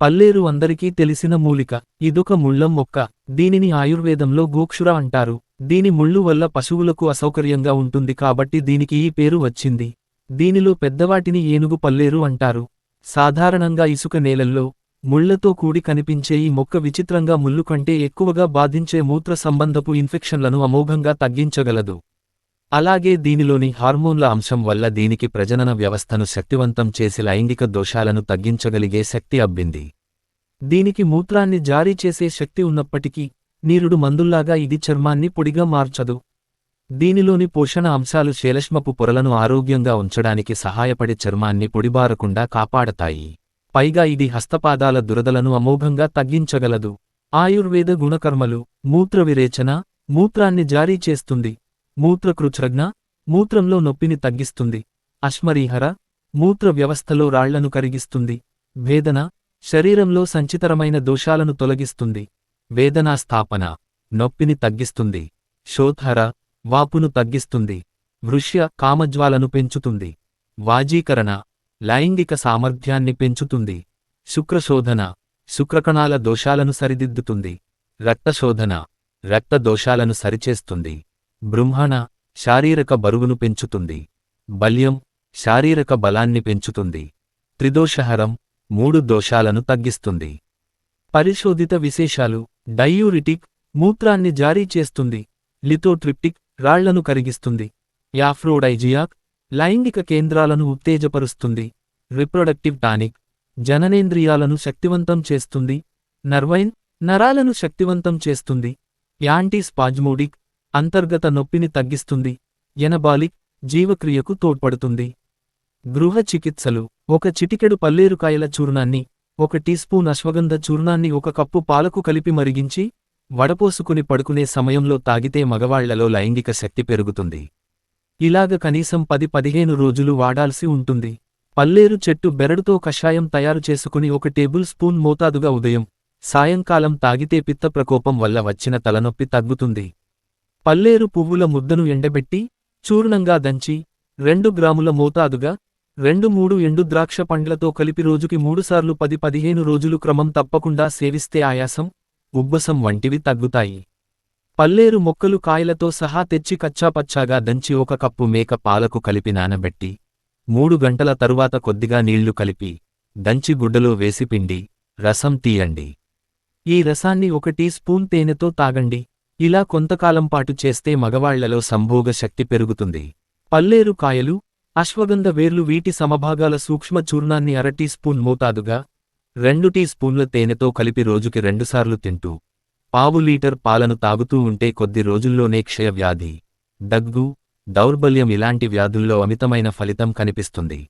పల్లేరు అందరికీ తెలిసిన మూలిక. ఇదొక ముళ్ళం మొక్క. దీనిని ఆయుర్వేదంలో గోక్షుర అంటారు. దీని ముళ్ళు వల్ల పశువులకు అసౌకర్యంగా ఉంటుంది కాబట్టి దీనికి ఈ పేరు వచ్చింది. దీనిలో పెద్దవాటిని ఏనుగు పల్లేరు అంటారు. సాధారణంగా ఇసుక నేలల్లో ముళ్ళతో కూడి కనిపించే ఈ మొక్క విచిత్రంగా ముళ్ళు కంటే ఎక్కువగా బాధించే మూత్ర సంబంధపు ఇన్ఫెక్షన్లను అమోఘంగా తగ్గించగలదు. అలాగే దీనిలోని హార్మోన్ల అంశం వల్ల దీనికి ప్రజనన వ్యవస్థను శక్తివంతం చేసి లైంగిక దోషాలను తగ్గించగలిగే శక్తి అబ్బింది. దీనికి మూత్రాన్ని జారీ చేసే శక్తి ఉన్నప్పటికీ నీరుడు మందుల్లాగా ఇది చర్మాన్ని పొడిగా మార్చదు. దీనిలోని పోషణ అంశాలు శేలష్మపు పొరలను ఆరోగ్యంగా ఉంచడానికి సహాయపడే చర్మాన్ని పొడిబారకుండా కాపాడతాయి. పైగా ఇది హస్తపాదాల దురదలను అమోఘంగా తగ్గించగలదు. ఆయుర్వేద గుణకర్మలు మూత్ర విరేచన మూత్రాన్ని జారీ చేస్తుంది. మూత్రకృచ్రజ్ఞ మూత్రంలో నొప్పిని తగ్గిస్తుంది. అశ్మరీహర మూత్ర వ్యవస్థలో రాళ్ళను కరిగిస్తుంది. వేదన శరీరంలో సంచితరమైన దోషాలను తొలగిస్తుంది. వేదనా స్థాపన నొప్పిని తగ్గిస్తుంది. శోధర వాపును తగ్గిస్తుంది. వృష్య కామజ్వాలను పెంచుతుంది. వాజీకరణ లైంగిక సామర్థ్యాన్ని పెంచుతుంది. శుక్రశోధన శుక్రకణాల దోషాలను సరిదిద్దుతుంది. రక్తశోధన రక్త దోషాలను సరిచేస్తుంది. బృంహణ శారీరక బరువును పెంచుతుంది. బల్యం శారీరక బలాన్ని పెంచుతుంది. త్రిదోషహరం మూడు దోషాలను తగ్గిస్తుంది. పరిశోధిత విశేషాలు డయూరిటిక్ మూత్రాన్ని జారీ చేస్తుంది. లిథోట్రిప్టిక్ రాళ్ళను కరిగిస్తుంది. యాఫ్రోడైజియాక్ లైంగిక కేంద్రాలను ఉత్తేజపరుస్తుంది. రిప్రొడక్టివ్ టానిక్ జననేంద్రియాలను శక్తివంతం చేస్తుంది. నర్వైన్ నరాలను శక్తివంతం చేస్తుంది. యాంటీ స్పాజ్మోడిక్ అంతర్గత నొప్పిని తగ్గిస్తుంది. ఎనబాలిక్ జీవక్రియకు తోడ్పడుతుంది. గృహ చికిత్సలు. ఒక చిటికెడు పల్లేరుకాయల చూర్ణాన్ని ఒక టీ స్పూన్ అశ్వగంధ చూర్ణాన్ని ఒక కప్పు పాలకు కలిపి మరిగించి వడపోసుకుని పడుకునే సమయంలో తాగితే మగవాళ్ళలో లైంగిక శక్తి పెరుగుతుంది. ఇలాగ కనీసం పది పదిహేను రోజులు వాడాల్సి ఉంటుంది. పల్లేరు చెట్టు బెరడుతో కషాయం తయారు చేసుకుని ఒక టేబుల్ స్పూన్ మోతాదుగా ఉదయం సాయంకాలం తాగితే పిత్త ప్రకోపం వల్ల వచ్చిన తలనొప్పి తగ్గుతుంది. పల్లేరు పువ్వుల ముద్దను ఎండబెట్టి చూర్ణంగా దంచి రెండు గ్రాముల మోతాదుగా రెండు మూడు ఎండు ద్రాక్ష పండ్లతో కలిపి రోజుకి మూడుసార్లు పది పదిహేను రోజులు క్రమం తప్పకుండా సేవిస్తే ఆయాసం ఉబ్బసం వంటివి తగ్గుతాయి. పల్లేరు మొక్కలు కాయలతో సహా తెచ్చి కచ్చాపచ్చాగా దంచి ఒక కప్పు మేక పాలకు కలిపి నానబెట్టి మూడు గంటల తరువాత కొద్దిగా నీళ్ళు కలిపి దంచి గుడ్డలో వేసి పిండి రసం తీయండి. ఈ రసాన్ని ఒక టీ స్పూన్ తేనెతో తాగండి. ఇలా కొంతకాలం పాటు చేస్తే మగవాళ్ళలో సంభోగ శక్తి పెరుగుతుంది. పల్లేరు కాయలు అశ్వగంధ వేర్లు వీటి సమభాగాల సూక్ష్మ చూర్ణాన్ని అర టీ స్పూన్ మోతాదుగా రెండు టీ స్పూన్ల తేనెతో కలిపి రోజుకి రెండుసార్లు తింటూ పావు లీటర్ పాలను తాగుతూ ఉంటే కొద్ది రోజుల్లోనే క్షయవ్యాధి దగ్గు దౌర్బల్యం ఇలాంటి వ్యాధుల్లో అమితమైన ఫలితం కనిపిస్తుంది.